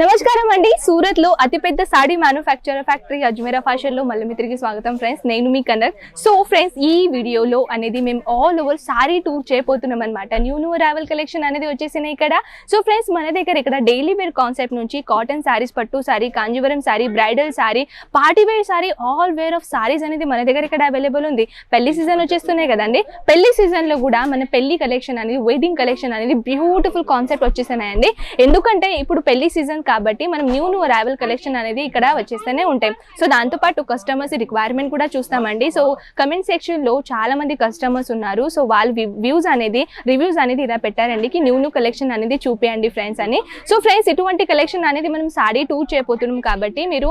నమస్కారం అండి. సూరత్లో అతిపెద్ద సాడీ మ్యానుఫ్యాక్చర్ ఫ్యాక్టరీ అజ్మీరా ఫ్యాషన్లో మళ్ళీ తిరిగి స్వాగతం ఫ్రెండ్స్ నేను మీ కనక్ సో ఫ్రెండ్స్ ఈ వీడియోలో అనేది మేము ఆల్ ఓవర్ సారీ టూర్ చేయబోతున్నాం అనమాట న్యూ న్యూ రావెల్ కలెక్షన్ అనేది వచ్చేసినాయి ఇక్కడ. సో ఫ్రెండ్స్ మన దగ్గర ఇక్కడ డైలీ వేర్ కాన్సెప్ట్ నుంచి కాటన్ శారీస్ పట్టు sari Kanjeevaram sari bridal sari party wear sari all wear of saris అనేది మన దగ్గర ఇక్కడ అవైలబుల్ ఉంది. పెళ్ళి సీజన్ వచ్చేస్తున్నాయి కదండి. పెళ్ళి సీజన్లో కూడా మన పెళ్ళి కలెక్షన్ అనేది వెడ్డింగ్ కలెక్షన్ అనేది బ్యూటిఫుల్ కాన్సెప్ట్ వచ్చేసినాయండి. ఎందుకంటే ఇప్పుడు పెళ్ళి సీజన్ కాబట్టి మనం న్యూ న్యూ అరైవల్ కలెక్షన్ అనేది ఇక్కడ వచ్చేస్తూనే ఉంటాయి. సో దాంతోపాటు కస్టమర్స్ రిక్వైర్మెంట్ కూడా చూస్తామండి. సో కమెంట్ సెక్షన్లో చాలా మంది కస్టమర్స్ ఉన్నారు. సో వాళ్ళ వ్యూస్ అనేది రివ్యూస్ అనేది ఇలా పెట్టారండి. కి న్యూ న్యూ కలెక్షన్ అనేది చూపియండి ఫ్రెండ్స్ అని. సో ఫ్రెండ్స్ ఇటువంటి కలెక్షన్ అనేది మనం సాడీ టూర్ చేయబోతున్నాం కాబట్టి మీరు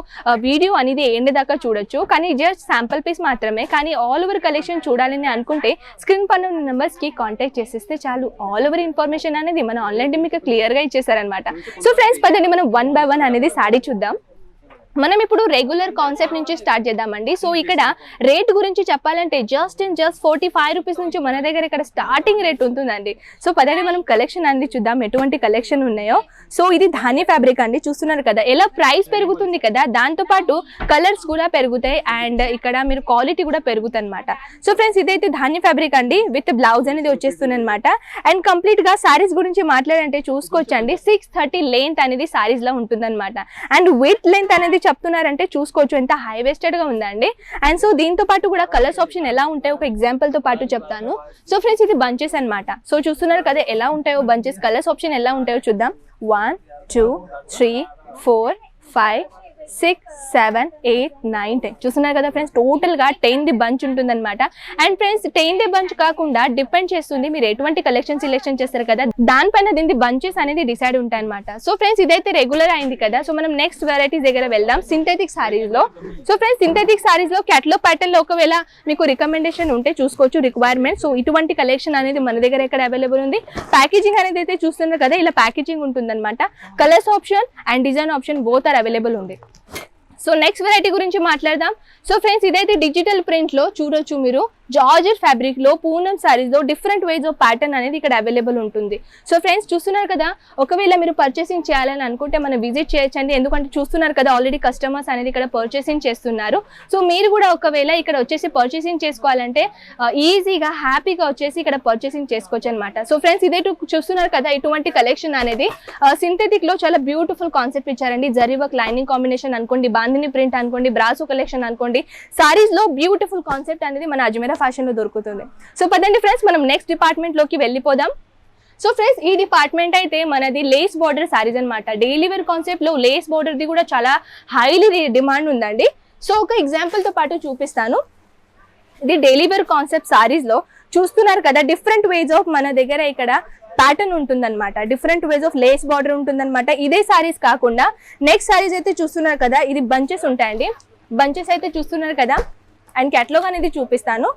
వీడియో అనేది ఏంటి దాకా చూడొచ్చు. కానీ జస్ట్ శాంపుల్ పీస్ మాత్రమే. కానీ ఆల్ ఓవర్ కలెక్షన్ చూడాలని అనుకుంటే స్క్రీన్ పన్ను నెంబర్స్కి కాంటాక్ట్ చేసేస్తే చాలు. ఆల్ ఓవర్ ఇన్ఫర్మేషన్ అనేది మన ఆన్లైన్ మీకు క్లియర్గా ఇచ్చేసారనమాట సో ఫ్రెండ్స్ పదండి. మనం వన్ బై వన్ అనేది సాడీ చూద్దాం. మనం ఇప్పుడు రెగ్యులర్ కాన్సెప్ట్ నుంచి స్టార్ట్ చేద్దామండి. సో ఇక్కడ రేట్ గురించి చెప్పాలంటే just and just forty five rupees నుంచి మన దగ్గర ఇక్కడ స్టార్టింగ్ రేట్ ఉంటుందండి. సో పదండి మనం కలెక్షన్ అంది చూద్దాం. ఎటువంటి కలెక్షన్ ఉన్నాయో. సో ఇది ధాని ఫ్యాబ్రిక్ అండి. చూస్తున్నారు కదా ఎలా ప్రైస్ పెరుగుతుంది కదా దాంతో పాటు కలర్స్ కూడా పెరుగుతాయి అండ్ ఇక్కడ మీరు క్వాలిటీ కూడా పెరుగుతుంది అనమాట సో ఫ్రెండ్స్ ఇదైతే ధాన్య ఫ్యాబ్రిక్ అండి. విత్ బ్లౌజ్ అనేది వచ్చేస్తుంది అనమాట అండ్ కంప్లీట్గా గురించి మాట్లాడంటే చూసుకోవచ్చండి. సిక్స్ థర్టీ లెంత్ అనేది శారీస్లో ఉంటుందన్నమాట. అండ్ విత్ లెంత్ అనేది చెప్తున్నారంటే చూసుకోవచ్చు ఎంత హై వేస్టెడ్గా ఉందండి. అండ్ సో దీంతో పాటు కూడా కలర్స్ ఆప్షన్ ఎలా ఉంటాయో ఒక ఎగ్జాంపుల్తో పాటు చెప్తాను. సో ఫ్రెండ్స్ ఇది బంచెస్ అన్నమాట. సో చూస్తున్నారు కదా ఎలా ఉంటాయో బంచెస్ కలర్స్ ఆప్షన్ ఎలా ఉంటాయో చూద్దాం. One two three four five six seven eight nine ten చూస్తున్నారు కదా ఫ్రెండ్స్ టోటల్గా టెన్ ది బంచ్ ఉంటుందన్నమాట. And friends ten the bunch కాకుండా డిపెండ్ చేస్తుంది మీరు ఎటువంటి కలెక్షన్ సెలెక్షన్ చేస్తారు కదా. దానిపైన దీని బంచెస్ అనేది డిసైడ్ ఉంటాయన్నమాట. సో ఫ్రెండ్స్ ఇదైతే రెగ్యులర్ అయింది కదా. సో మనం నెక్స్ట్ వెరైటీస్ దగ్గర వెళ్దాం. సింథెటిక్ సారీస్లో. సో ఫ్రెండ్స్ సింథెటిక్ సారీస్లో క్యాట్లో ప్యాటర్న్లో ఒకవేళ మీకు రికమెండేషన్ ఉంటే చూసుకోవచ్చు రిక్వైర్మెంట్ సో ఇటువంటి కలెక్షన్ అనేది మన దగ్గర ఎక్కడ అవైలబుల్ ఉంది? ప్యాకేజింగ్ అనేది అయితే చూస్తున్నారు కదా ఇలా ప్యాకేజింగ్ ఉంటుందన్నమాట. Colours option and design option both are available ఉంది. సో నెక్స్ట్ వెరైటీ గురించి మాట్లాడదాం. సో ఫ్రెండ్స్ ఇదైతే డిజిటల్ ప్రింట్లో చూడొచ్చు మీరు. జార్జెట్ ఫ్యాబ్రిక్లో పూనం సారీస్లో డిఫరెంట్ వేస్ ఆఫ్ ప్యాటర్న్ అనేది ఇక్కడ అవైలబుల్ ఉంటుంది. సో ఫ్రెండ్స్ చూస్తున్నారు కదా? ఒకవేళ మీరు పర్చేసింగ్ చేయాలని అనుకుంటే మనం విజిట్ చేయొచ్చండి. ఎందుకంటే చూస్తున్నారు కదా ఆల్రెడీ కస్టమర్స్ అనేది ఇక్కడ పర్చేసింగ్ చేస్తున్నారు. సో మీరు కూడా ఒకవేళ ఇక్కడ వచ్చేసి పర్చేసింగ్ చేసుకోవాలంటే uh, ఈజీగా హ్యాపీగా వచ్చేసి ఇక్కడ పర్చేసింగ్ చేసుకోవచ్చు అనమాట సో ఫ్రెండ్స్ ఇదే చూస్తున్నారు కదా ఇటువంటి కలెక్షన్ అనేది uh, సింథెటిక్లో చాలా బ్యూటిఫుల్ కాన్సెప్ట్ ఇచ్చారండి. జరీ వర్క్ లైనింగ్ కాంబినేషన్ అనుకోండి బాందిని ప్రింట్ అనుకోండి బ్రాసో కలెక్షన్ అనుకోండి సారీస్లో బ్యూటిఫుల్ కాన్సెప్ట్ అనేది మన అజ్మీర్ ఫ్యాషన్లో దొరుకుతుంది. సో పదండి ఫ్రెండ్స్ మనం నెక్స్ట్ డిపార్ట్మెంట్లోకి వెళ్ళిపోదాం. సో ఫ్రెండ్స్ ఈ డిపార్ట్మెంట్ అయితే మనది లేస్ బార్డర్ శారీస్ అనమాట డైలీ వేర్ కాన్సెప్ట్లో లేస్ బార్డర్ది కూడా చాలా హైలీ డిమాండ్ ఉందండి. సో ఒక ఎగ్జాంపుల్తో పాటు చూపిస్తాను. ఇది డైలీ వేర్ కాన్సెప్ట్ సారీస్లో చూస్తున్నారు కదా డిఫరెంట్ వేస్ ఆఫ్ మన దగ్గర ఇక్కడ ప్యాటర్న్ ఉంటుందన్నమాట. Different ways of lace border ఉంటుందన్నమాట. ఇదే శారీస్ కాకుండా నెక్స్ట్ సారీస్ అయితే చూస్తున్నారు కదా ఇది బంచెస్ ఉంటాయండి. బంచెస్ అయితే చూస్తున్నారు కదా. అండ్ క్యాటలాగ్ అనేది చూపిస్తాను.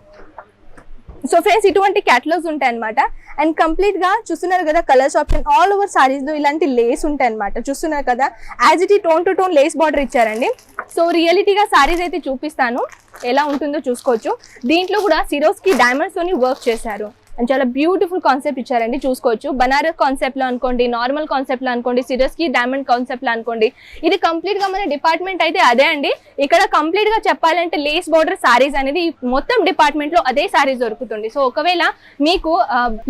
సో ఫ్రెండ్స్ ఇటువంటి క్యాటలాగ్స్ ఉంటాయి అనమాట అండ్ కంప్లీట్గా చూస్తున్నారు కదా కలర్స్ ఆప్షన్ ఆల్ ఓవర్ సారీస్లో ఇలాంటి లేస్ ఉంటాయి అనమాట చూస్తున్నారు కదా యాజ్ ఇట్ ఈ tone to tone lace border ఇచ్చారండి. సో రియాలిటీగా సారీస్ అయితే చూపిస్తాను. ఎలా ఉంటుందో చూసుకోవచ్చు. దీంట్లో కూడా సిరోస్కి వర్క్ చేశారు. అండ్ చాలా బ్యూటిఫుల్ కాన్సెప్ట్ ఇచ్చారండి చూసుకోవచ్చు. బనారస్ కాన్సెప్ట్లో అనుకోండి నార్మల్ కాన్సెప్ట్లో అనుకోండి సిరస్కి డైమండ్ కాన్సెప్ట్లో అనుకోండి. ఇది కంప్లీట్గా మన డిపార్ట్మెంట్ అయితే అదే అండి. ఇక్కడ కంప్లీట్గా చెప్పాలంటే లేస్ బార్డర్ సారీస్ అనేది మొత్తం డిపార్ట్మెంట్లో అదే శారీస్ దొరుకుతుంది. సో ఒకవేళ మీకు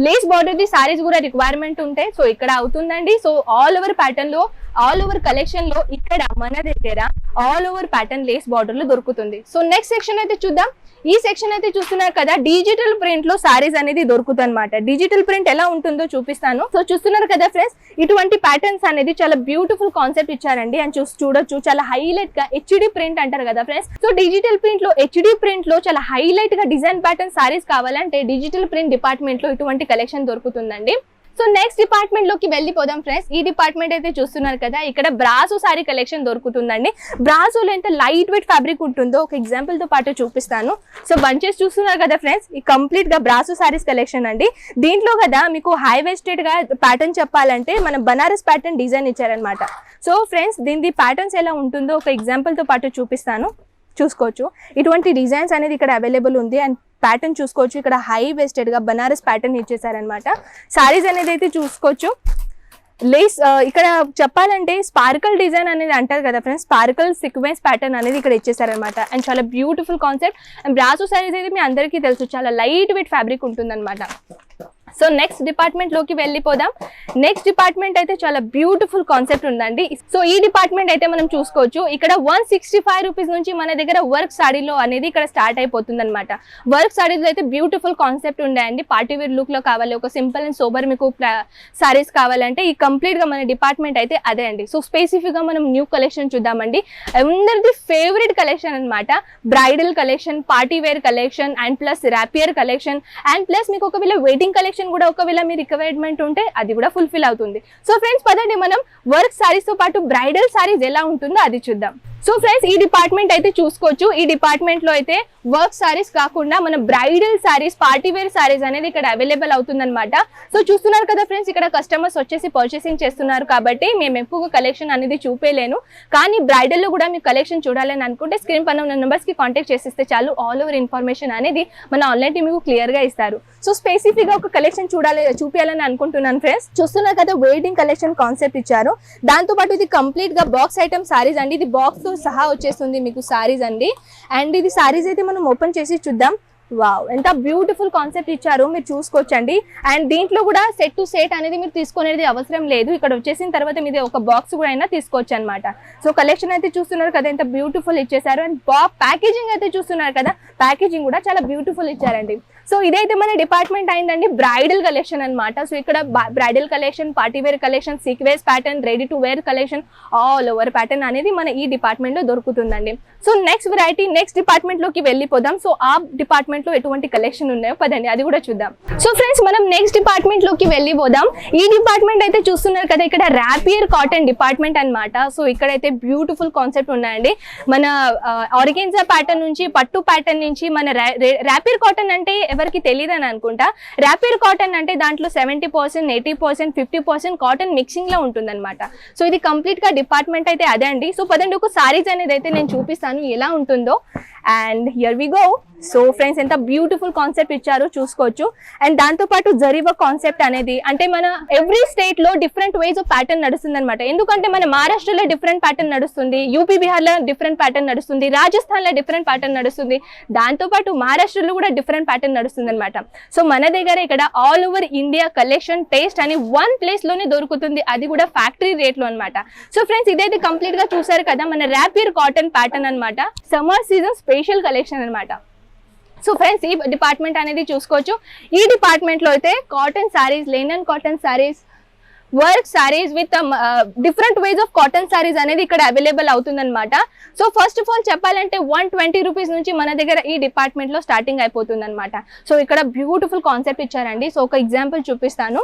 లేస్ బార్డర్ ది సారీస్ కూడా రిక్వైర్మెంట్ ఉంటే సో ఇక్కడ అవుతుందండి. సో ఆల్ ఓవర్ ప్యాటర్న్లో ఆల్ ఓవర్ కలెక్షన్లో ఇక్కడ మన దగ్గర ఆల్ ఓవర్ ప్యాటర్న్ లేస్ బార్డర్లో దొరుకుతుంది. సో నెక్స్ట్ సెక్షన్ అయితే చూద్దాం. ఈ సెక్షన్ అయితే చూస్తున్నారు కదా డిజిటల్ ప్రింట్లో సారీస్ అనేది దొరుకుతుంది అనమాట డిజిటల్ ప్రింట్ ఎలా ఉంటుందో చూపిస్తాను. సో చూస్తున్నారు కదా ఫ్రెండ్స్ ఇటువంటి ప్యాటర్న్స్ అనేది చాలా బ్యూటిఫుల్ కాన్సెప్ట్ ఇచ్చారండి. అని చూసి చూడొచ్చు చాలా హైలైట్గా హెచ్డి ప్రింట్ అంటారు కదా ఫ్రెండ్స్ సో డిజిటల్ ప్రింట్లో హెచ్డి ప్రింట్లో చాలా హైలైట్గా డిజైన్ ప్యాటర్న్ సారీస్ కావాలంటే డిజిటల్ ప్రింట్ డిపార్ట్మెంట్లో ఇటువంటి కలెక్షన్ దొరుకుతుందండి. సో నెక్స్ట్ డిపార్ట్మెంట్లోకి వెళ్ళిపోదాం ఫ్రెండ్స్ ఈ డిపార్ట్మెంట్ అయితే చూస్తున్నారు కదా ఇక్కడ బ్రాసో సారీ కలెక్షన్ దొరుకుతుందండి. బ్రాసోలో ఎంత లైట్ వెయిట్ ఫ్యాబ్రిక్ ఉంటుందో ఒక ఎగ్జాంపుల్తో పాటు చూపిస్తాను. సో బంచెస్ చూస్తున్నారు కదా ఫ్రెండ్స్ ఈ కంప్లీట్గా బ్రాసో సారీస్ కలెక్షన్ అండి. దీంట్లో కదా మీకు హై వెస్టెడ్గా ప్యాటర్న్ చెప్పాలంటే మన బనారస్ ప్యాటర్న్ డిజైన్ ఇచ్చారనమాట సో ఫ్రెండ్స్ దీని ప్యాటర్న్స్ ఎలా ఉంటుందో ఒక ఎగ్జాంపుల్తో పాటు చూపిస్తాను. చూసుకోవచ్చు. ఇటువంటి డిజైన్స్ అనేది ఇక్కడ అవైలబుల్ ఉంది. అండ్ ప్యాటర్న్ చూసుకోవచ్చు. ఇక్కడ హై వేస్టెడ్గా బనారస్ ప్యాటర్న్ ఇచ్చేసారనమాట శారీస్ అనేది అయితే చూసుకోవచ్చు. లేస్ ఇక్కడ చెప్పాలంటే స్పార్కల్ డిజైన్ అనేది అంటారు కదా ఫ్రెండ్స్. స్పార్కల్ సీక్వెన్స్ ప్యాటర్న్ అనేది ఇక్కడ ఇచ్చేసారనమాట అండ్ చాలా beautiful concept. And brasso saris అయితే మీ అందరికీ తెలుసు. చాలా లైట్ వెయిట్ ఫ్యాబ్రిక్ ఉంటుందన్నమాట. సో నెక్స్ట్ డిపార్ట్మెంట్లోకి వెళ్ళిపోదాం. నెక్స్ట్ డిపార్ట్మెంట్ అయితే చాలా బ్యూటిఫుల్ కాన్సెప్ట్ ఉందండి. సో ఈ డిపార్ట్మెంట్ అయితే మనం చూసుకోవచ్చు. ఇక్కడ వన్ సిక్స్టీ ఫైవ్ రూపీస్ నుంచి మన దగ్గర వర్క్ సాడీలో అనేది ఇక్కడ స్టార్ట్ అయిపోతుంది అనమాట వర్క్ సాడీలో అయితే బ్యూటిఫుల్ కాన్సెప్ట్ ఉండండి పార్టీ వేర్ లుక్లో కావాలి ఒక సింపుల్ అండ్ సోబర్ మీకు సారీస్ కావాలంటే ఈ కంప్లీట్గా మన డిపార్ట్మెంట్ అయితే అదే అండి. సో స్పెసిఫిక్గా మనం న్యూ కలెక్షన్ చూద్దామండి. అందరిది ఫేవరెట్ కలెక్షన్ అన్నమాట. Bridal collection party wear collection and plus rapier collection and plus మీకు ఒకవేళ వెడ్డింగ్ కలెక్షన్ కూడా ఒకవేళ మీ రిక్వైర్మెంట్ ఉంటే అది కూడా ఫుల్ఫిల్ అవుతుంది. సో ఫ్రెండ్స్ పదండి మనం వర్క్ సారీస్తో పాటు బ్రైడల్ సారీస్ ఎలా ఉంటుందో అది చూద్దాం. సో ఫ్రెండ్స్ ఈ డిపార్ట్మెంట్ అయితే చూసుకోవచ్చు. ఈ డిపార్ట్మెంట్లో అయితే వర్క్ సారీస్ కాకుండా మన bridal saris party wear saris అనేది ఇక్కడ అవైలబుల్ అవుతుందన్నమాట. సో చూస్తున్నారు కదా ఫ్రెండ్స్ ఇక్కడ కస్టమర్స్ వచ్చేసి పర్చేసింగ్ చేస్తున్నారు కాబట్టి మేము ఎక్కువగా కలెక్షన్ అనేది చూపేలేను కానీ బ్రైడల్లో కూడా మీకు కలెక్షన్ చూడాలని అనుకుంటే స్క్రీన్ పైన ఉన్న నెంబర్స్కి కాంటాక్ట్ చేసిస్తే చాలు. ఆల్ ఓవర్ ఇన్ఫర్మేషన్ అనేది మన ఆన్లైన్ టీమ్ మీకు క్లియర్గా ఇస్తారు. సో స్పెసిఫిక్గా ఒక కలెక్షన్ చూడాలి చూపించాలని అనుకుంటున్నాను ఫ్రెండ్స్ చూస్తున్నారు కదా వెయిటింగ్ కలెక్షన్ కాన్సెప్ట్ ఇచ్చారు. దాంతో పాటు ఇది కంప్లీట్గా బాక్స్ ఐటమ్ సారీస్ అండి. ఇది బాక్స్తో సహా వచ్చేస్తుంది మీకు సారీస్ అండి. అండ్ ఇది సారీస్ అయితే మనం ఓపెన్ చేసి చూద్దాం. వావ్ ఎంత బ్యూటిఫుల్ కాన్సెప్ట్ ఇచ్చారు. మీరు చూసుకోవచ్చండి. అండ్ దీంట్లో కూడా సెట్ టు సెట్ అనేది మీరు తీసుకునేది అవసరం లేదు. ఇక్కడ వచ్చేసిన తర్వాత మీద ఒక బాక్స్ కూడా అయినా తీసుకోవచ్చు అనమాట సో కలెక్షన్ అయితే చూస్తున్నారు కదా ఎంత బ్యూటిఫుల్ ఇచ్చేసారు అండ్ బా ప్యాకేజింగ్ అయితే చూస్తున్నారు కదా ప్యాకేజింగ్ కూడా చాలా బ్యూటిఫుల్ ఇచ్చారండి. సో ఇదైతే మన డిపార్ట్మెంట్ అయిందండి బ్రైడల్ కలెక్షన్ అన్నమాట. సో ఇక్కడ bridal collection party wear collection sequins pattern ready to wear collection all over pattern అనేది మన ఈ డిపార్ట్మెంట్లో దొరుకుతుందండి. సో నెక్స్ట్ వెరైటీ నెక్స్ట్ డిపార్ట్మెంట్లోకి వెళ్ళిపోదాం. సో ఆ డిపార్ట్మెంట్లో ఎటువంటి కలెక్షన్ ఉన్నాయో పదండి అది కూడా చూద్దాం. సో ఫ్రెండ్స్ మనం నెక్స్ట్ డిపార్ట్మెంట్లోకి వెళ్ళిపోదాం. ఈ డిపార్ట్మెంట్ అయితే చూస్తున్నారు కదా ఇక్కడ ర్యాపియర్ కాటన్ డిపార్ట్మెంట్ అనమాట సో ఇక్కడైతే బ్యూటిఫుల్ కాన్సెప్ట్ ఉన్నాయండి. మన ఆర్గెన్జా ప్యాటర్న్ నుంచి పట్టు ప్యాటర్న్ నుంచి మన ర్యాపియర్ కాటన్ అంటే ఎవరికి తెలియదు అని అనుకుంటా. ర్యాపిడ్ కాటన్ అంటే దాంట్లో seventy percent eighty percent fifty percent cotton మిక్సింగ్లో ఉంటుందన్నమాట. సో ఇది కంప్లీట్గా డిపార్ట్మెంట్ అయితే అదే అండి. సో పదండి ఒక సారీస్ అనేది అయితే నేను చూపిస్తాను. ఎలా ఉంటుందో. And here we go so friends ఎంత బ్యూటిఫుల్ కాన్సెప్ట్ ఇచ్చారో చూసుకోవచ్చు. అండ్ దాంతో పాటు జరీవ కాన్సెప్ట్ అనేది అంటే మన ఎవ్రీ స్టేట్లో డిఫరెంట్ వేస్ ఆఫ్ ప్యాటర్న్ నడుస్తుంది అనమాట ఎందుకంటే మన మహారాష్ట్రలో డిఫరెంట్ ప్యాటర్న్ నడుస్తుంది యూపీ బీహార్లో డిఫరెంట్ ప్యాటర్న్ నడుస్తుంది రాజస్థాన్లో డిఫరెంట్ ప్యాటర్న్ నడుస్తుంది. దాంతో పాటు మహారాష్ట్రలో కూడా డిఫరెంట్ ప్యాటర్న్ నడుస్తుంది అనమాట సో మన దగ్గర ఇక్కడ all over India collection taste అని వన్ ప్లేస్లోనే దొరుకుతుంది. అది కూడా ఫ్యాక్టరీ రేట్లో అనమాట సో ఫ్రెండ్స్ ఇదైతే కంప్లీట్గా చూసారు కదా మన ర్యాపియర్ కాటన్ ప్యాటర్న్ అన్నమాట. సమ్మర్ సీజన్ స్పెషల్ కలెక్షన్ అన్నమాట. సో ఫ్రెండ్స్ ఈ డిపార్ట్మెంట్ అనేది చూసుకోవచ్చు. ఈ డిపార్ట్మెంట్లో అయితే cotton saris linen cotton saris work saris with different ways of cotton saris అనేది ఇక్కడ అవైలబుల్ అవుతుందన్నమాట. సో ఫస్ట్ ఆఫ్ ఆల్ చెప్పాలంటే వన్ ట్వంటీ రూపీస్ నుంచి మన దగ్గర ఈ డిపార్ట్మెంట్లో స్టార్టింగ్ అయిపోతుంది అనమాట సో ఇక్కడ బ్యూటిఫుల్ కాన్సెప్ట్ ఇచ్చారండి. సో ఒక ఎగ్జాంపుల్ చూపిస్తాను.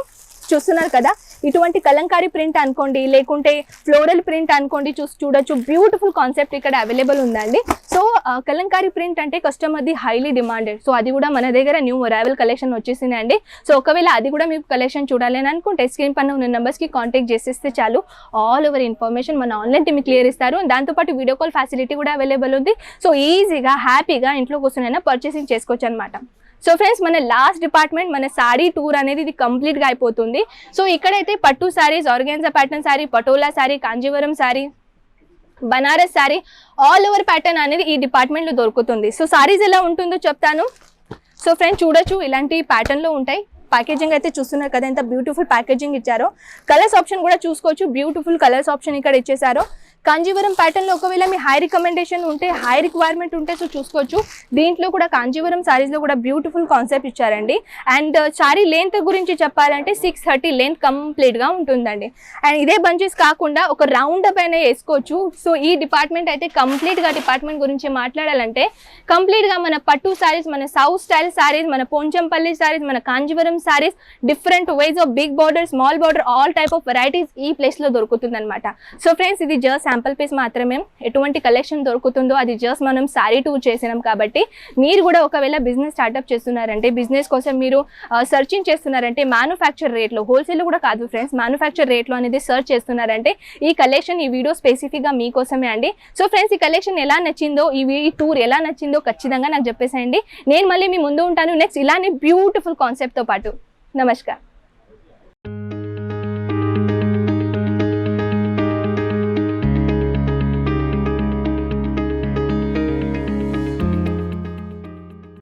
చూస్తున్నారు కదా? ఇటువంటి కలంకారీ ప్రింట్ అనుకోండి లేకుంటే ఫ్లోరల్ ప్రింట్ అనుకోండి చూసి చూడొచ్చు. బ్యూటిఫుల్ కాన్సెప్ట్ ఇక్కడ అవైలబుల్ ఉందండి. సో కలంకారీ ప్రింట్ అంటే కస్టమర్ది హైలీ డిమాండెడ్ సో అది కూడా మన దగ్గర న్యూ అరైవల్ కలెక్షన్ వచ్చేసిందండి. సో ఒకవేళ అది కూడా మీకు కలెక్షన్ చూడాలి అని అనుకుంటే స్క్రీన్ పైన ఉన్న నెంబర్స్కి కాంటాక్ట్ చేసేస్తే చాలు. ఆల్ ఓవర్ ఇన్ఫర్మేషన్ మన ఆన్లైన్ టీమ్ క్లియర్ ఇస్తారు. దాంతోపాటు వీడియో కాల్ ఫెసిలిటీ కూడా అవైలబుల్ ఉంది. సో ఈజీగా హ్యాపీగా ఇంట్లో కూర్చొని పర్చేసింగ్ చేసుకోవచ్చు అనమాట సో ఫ్రెండ్స్ మన లాస్ట్ డిపార్ట్మెంట్ మన సారీ టూర్ అనేది ఇది కంప్లీట్గా అయిపోతుంది. సో ఇక్కడైతే పట్టు saris organza pattern sari Patola sari Kanjeevaram sari Banaras sari all over pattern అనేది ఈ డిపార్ట్మెంట్లో దొరుకుతుంది. సో సారీస్ ఎలా ఉంటుందో చెప్తాను. సో ఫ్రెండ్స్ చూడొచ్చు ఇలాంటి ప్యాటర్న్లో ఉంటాయి. ప్యాకేజింగ్ అయితే చూస్తున్నారు కదా ఎంత బ్యూటిఫుల్ ప్యాకేజింగ్ ఇచ్చారో. కలర్స్ ఆప్షన్ కూడా చూసుకోవచ్చు. బ్యూటిఫుల్ కలర్స్ ఆప్షన్ ఇక్కడ ఇచ్చేసారో కాంజీవరం ప్యాటర్న్లో ఒకవేళ మీ హై రికమెండేషన్ ఉంటే హై రిక్వైర్మెంట్ ఉంటే సో చూసుకోవచ్చు. దీంట్లో కూడా కాంజీవరం సారీస్లో కూడా బ్యూటిఫుల్ కాన్సెప్ట్ ఇచ్చారండి. అండ్ సారీ లెంత్ గురించి చెప్పాలంటే సిక్స్ థర్టీ లెంత్ కంప్లీట్గా ఉంటుందండి. అండ్ ఇదే బంచెస్ కాకుండా ఒక రౌండ్ అప్ అయినా వేసుకోవచ్చు. సో ఈ డిపార్ట్మెంట్ అయితే కంప్లీట్గా డిపార్ట్మెంట్ గురించి మాట్లాడాలంటే కంప్లీట్గా మన పట్టు సారీస్ మన సౌత్ స్టైల్ సారీస్ మన పోంచంపల్లి సారీస్ మన Kanjeevaram saris different ways of big border small border all type of varieties ఈ ప్లేస్లో దొరుకుతుంది అనమాట సో ఫ్రెండ్స్ ఇది జస్ట్ శాంపుల్ పీస్ మాత్రమే ఎటువంటి కలెక్షన్ దొరుకుతుందో అది జస్ట్ మనం సారీ టూర్ చేసినాం కాబట్టి మీరు కూడా ఒకవేళ బిజినెస్ స్టార్ట్అప్ చేస్తున్నారంటే బిజినెస్ కోసం మీరు సర్చింగ్ చేస్తున్నారంటే మ్యానుఫ్యాక్చర్ రేట్లో హోల్సేల్ కూడా కాదు ఫ్రెండ్స్ మ్యానుఫ్యాక్చర్ రేట్లో అనేది సర్చ్ చేస్తున్నారంటే ఈ కలెక్షన్ ఈ వీడియో స్పెసిఫిక్గా మీకోసమే అండి. సో ఫ్రెండ్స్ ఈ కలెక్షన్ ఎలా నచ్చిందో ఈ ఈ టూర్ ఎలా నచ్చిందో ఖచ్చితంగా నాకు చెప్పేసేయండి. నేను మళ్ళీ మీ ముందు ఉంటాను. నెక్స్ట్ ఇలానే బ్యూటిఫుల్ కాన్సెప్ట్తో పాటు. నమస్కారం.